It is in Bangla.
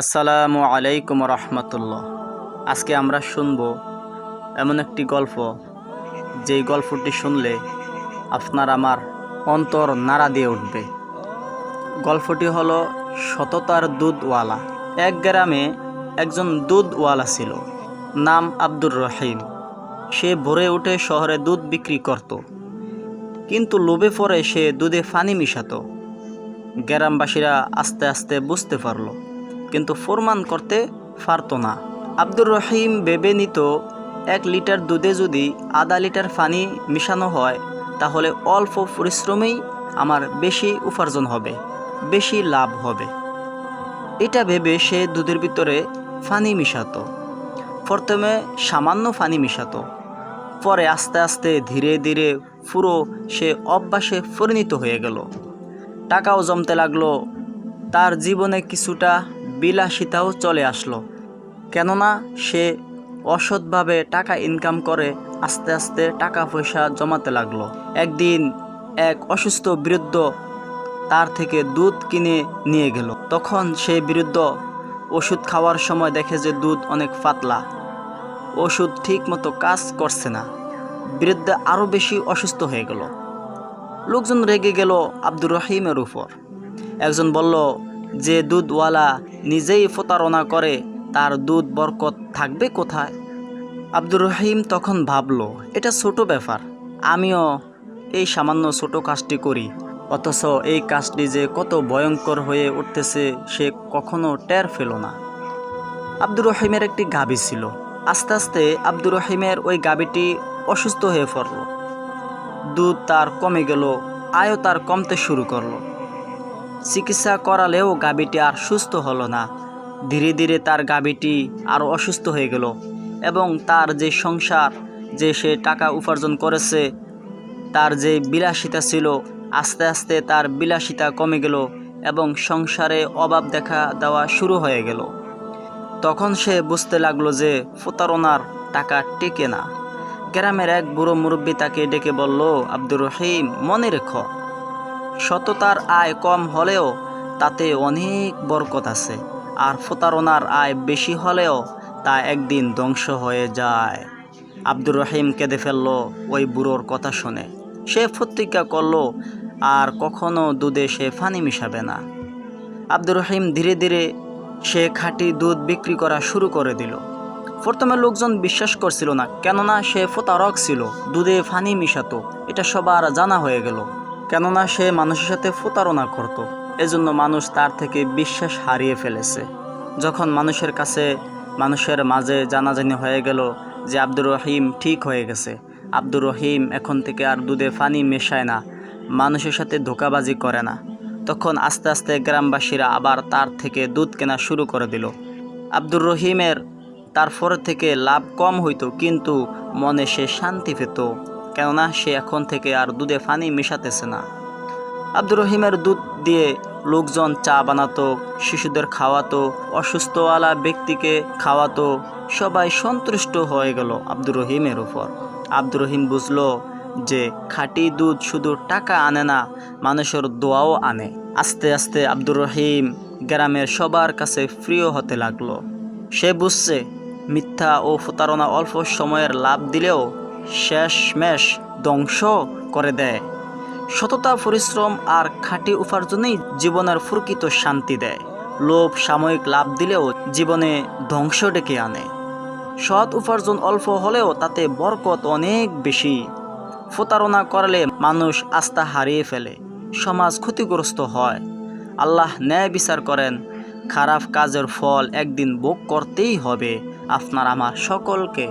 আসসালামু আলাইকুম রহমতুল্লাহ। আজকে আমরা শুনব এমন একটি গল্প, যেই গল্পটি শুনলে আপনার আমার অন্তর নাড়া দিয়ে উঠবে। গল্পটি হলো সততার দুধওয়ালা। এক গ্রামে একজন দুধওয়ালা ছিল, নাম আব্দুর রহিম। সে ভোরে উঠে শহরে দুধ বিক্রি করত, কিন্তু লোভে পড়ে সে দুধে পানি মিশাতো। গ্রামবাসীরা আস্তে আস্তে বুঝতে পারল কিন্তু ফরমান করতে পারতো না। আব্দুর রহিম ভেবে নিত এক লিটার দুধে যদি আধা লিটার পানি মিশানো হয়, তাহলে অল্প পরিশ্রমেই আমার বেশি উপার্জন হবে, বেশি লাভ হবে। এটা ভেবে সে দুধের ভিতরে পানি মিশাতো। প্রথমে সামান্য পানি মিশাতো। পরে আস্তে আস্তে ধীরে ধীরে পুরো সে অভ্যাসে পরিণত হয়ে গেল। টাকাও জমতে লাগল। তার জীবনে কিছুটা বিলাসিতাও চলে আসলো। কেননা সে অসৎভাবে টাকা ইনকাম করে আস্তে আস্তে টাকা পয়সা জমাতে লাগল। একদিন এক অসুস্থ বৃদ্ধ তার থেকে দুধ কিনে নিয়ে গেল। তখন সে বৃদ্ধ ওষুধ খাওয়ার সময় দেখে যে দুধ অনেক পাতলা। ওষুধ ঠিক মতো কাজ করছে না। বৃদ্ধ আরও বেশি অসুস্থ হয়ে গেল। লোকজন রেগে গেল আব্দুর রহিমের উপর। একজন বলল যে দুধওয়ালা নিজেই প্রতারণা করে, তার দুধ বরকত থাকবে কোথায়? আব্দুর রহিম তখন ভাবল, এটা ছোট ব্যাপার। আমিও এই সামান্য ছোট কাজটি করি। অথচ এই কাজটি যে কত ভয়ঙ্কর হয়ে উঠতেছে, সে কখনো টের পেল না। আব্দুর রহিমের একটি গাভী ছিল। আস্তে আস্তে আব্দুর রহিমের ওই গাভীটি অসুস্থ হয়ে পড়ল। দুধ তার কমে গেল, আয়ও তার কমতে শুরু করল। চিকিৎসা করালেও গাভীটি আর সুস্থ হলো না। ধীরে ধীরে তার গাভীটি আরও অসুস্থ হয়ে গেল এবং তার যে সংসার, যে সে টাকা উপার্জন করেছে, তার যে বিলাসিতা ছিল, আস্তে আস্তে তার বিলাসিতা কমে গেল এবং সংসারে অভাব দেখা দেওয়া শুরু হয়ে গেল। তখন সে বুঝতে লাগল যে প্রতারণার টাকা টেকে না। গ্রামের এক বুড়ো মুরব্বী তাকে ডেকে বলল, আব্দুর রহিম, মনে রেখো সততার আয় কম হলেও তাতে অনেক বরকত আছে, আর প্রতারণার আয় বেশি হলেও তা একদিন ধ্বংস হয়ে যায়। আব্দুর রহিম কেঁদে ফেলল ওই বুড়োর কথা শুনে। সে প্রতিজ্ঞা করল, আর কখনো দুধে সে ফানি মিশাবে না। আব্দুর রহিম ধীরে ধীরে সে খাঁটি দুধ বিক্রি করা শুরু করে দিল। প্রথমে লোকজন বিশ্বাস করছিল না, কেননা সে প্রতারক ছিল, দুধে ফানি মিশাতো, এটা সবার জানা হয়ে গেল। কেননা সে মানুষের সাথে প্রতারণা করত। এজন্য মানুষ তার থেকে বিশ্বাস হারিয়ে ফেলেছে। যখন মানুষের কাছে, মানুষের মাঝে জানাজানি হয়ে গেল যে আব্দুর রহিম ঠিক হয়ে গেছে, আব্দুর রহিম এখন থেকে আর দুধে পানি মেশায় না, মানুষের সাথে ধোকাবাজি করে না, তখন আস্তে আস্তে গ্রামবাসীরা আবার তার থেকে দুধ কেনা শুরু করে দিল। আব্দুর রহিমের তারপর থেকে লাভ কম হইতো, কিন্তু মনে সে শান্তি পেত। কেননা সে এখন থেকে আর দুধে পানি মেশাতেছে না। আব্দুর রহিমের দুধ দিয়ে লোকজন চা বানাতো, শিশুদের খাওয়াতো অসুস্থওয়ালা ব্যক্তিকে খাওয়াতো, সবাই সন্তুষ্ট হয়ে গেল আব্দুর রহিমের উপর। আব্দুর রহিম বুঝলো যে খাঁটি দুধ শুধু টাকা আনে না, মানুষের দোয়াও আনে। আস্তে আস্তে আব্দুর রহিম গ্রামের সবার কাছে প্রিয় হতে লাগল। সে বুঝছে মিথ্যা ও প্রতারণা অল্প সময়ের লাভ দিলেও শেষমেশ ধ্বংস করে দেয়। সততা, পরিশ্রম আর খাঁটি উপার্জনেই জীবনের প্রকৃত শান্তি দেয়। লোভ, সাময়িক লাভ দিলেও জীবনে ধ্বংস ডেকে আনে। সৎ উপার্জন অল্প হলেও তাতে বরকত অনেক বেশি। প্রতারণা করলে মানুষ আস্থা হারিয়ে ফেলে, সমাজ ক্ষতিগ্রস্ত হয়। আল্লাহ ন্যায় বিচার করেন, খারাপ কাজের ফল একদিন ভোগ করতেই হবে। আপনার, আমার সকলকে